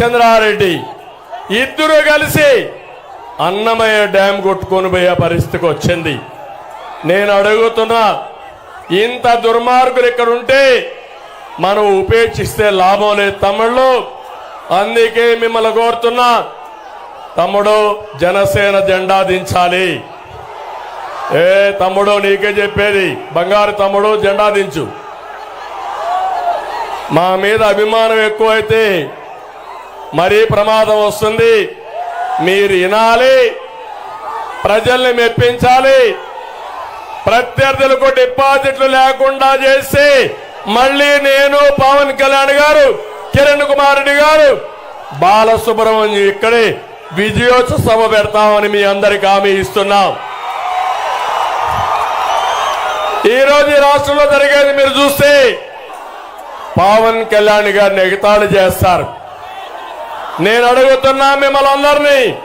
చంద్రారెడ్డి ఇద్దరు కలిసి అన్నమయ్య డ్యామ్ కొట్టుకొని పోయే పరిస్థితికి వచ్చింది. నేను అడుగుతున్నా ఇంత దుర్మార్గులు ఇక్కడ ఉంటే మనం ఉపేక్షిస్తే లాభం లేదు తమ్ముళ్ళు. అందుకే మిమ్మల్ని కోరుతున్నా తమ్ముడు జనసేన జెండా దించాలి. ఏ తమ్ముడు నీకే చెప్పేది బంగారు తమ్ముడు జెండా దించు. మా మీద అభిమానం ఎక్కువైతే మరీ ప్రమాదం వస్తుంది. మీరు వినాలి. ప్రజల్ని మెప్పించాలి. ప్రత్యర్థులకు డిపాజిట్లు లేకుండా చేసి మళ్ళీ నేను పవన్ కళ్యాణ్ గారు కిరణ్ కుమార్ రెడ్డి గారు బాలసుబ్రహ్మణ్యం ఇక్కడే విజయోత్సవ సభ పెడతామని మీ అందరికి హామీ ఇస్తున్నాం. ఈరోజు ఈ రాష్ట్రంలో జరిగేది మీరు చూస్తే పవన్ కళ్యాణ్ గారిని ఎగతాళి చేస్తారు. నేను అడుగుతున్నా మిమ్మల్ని అందరినీ.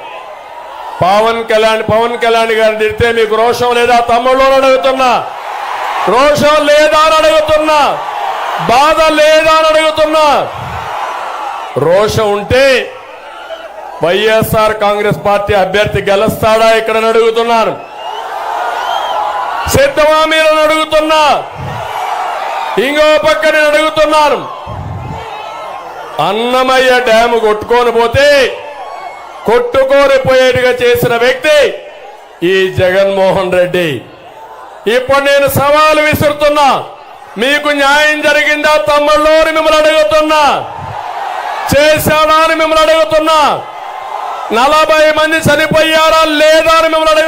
పవన్ కళ్యాణ్ పవన్ కళ్యాణ్ గారిని తిడితే మీకు రోషం లేదా? తమ్ముళ్ళు అని అడుగుతున్నా. రోషం లేదా అని అడుగుతున్నా. బాధ లేదా అని అడుగుతున్నా. రోషం ఉంటే వైఎస్ఆర్ కాంగ్రెస్ పార్టీ అభ్యర్థి గెలుస్తాడా ఇక్కడ అడుగుతున్నాను. సిద్ధమా మీరు అడుగుతున్నా. ఇంకో పక్క నేను అడుగుతున్నాను. అన్నమయ్య డ్యాము కొట్టుకొని పోతే కొట్టుకొని పోయేట్టుగా చేసిన వ్యక్తి ఈ జగన్మోహన్ రెడ్డి. ఇప్పుడు నేను సవాలు విసురుతున్నా. మీకు న్యాయం జరిగిందా తమ్ముళ్ళు అని మిమ్మల్ని అడుగుతున్నా. చేశాడా అని మిమ్మల్ని అడుగుతున్నా. నలభై మంది చనిపోయారా లేదా అని మిమ్మల్ని అడుగుతున్నా